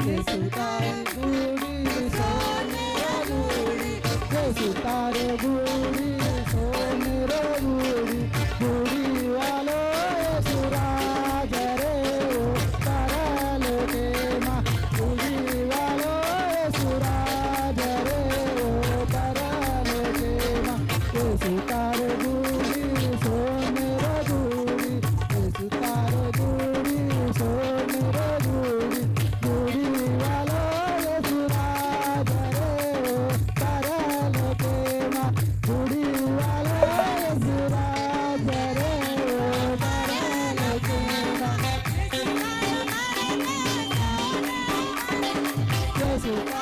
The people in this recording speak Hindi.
सुतारे बूढ़ी सोने बूढ़ी जो सुतारे बूढ़ी सोने बूढ़ी बूढ़ी वालो सुराज रे करल के माँ बूढ़ी वालो सुराज रे करल के そ。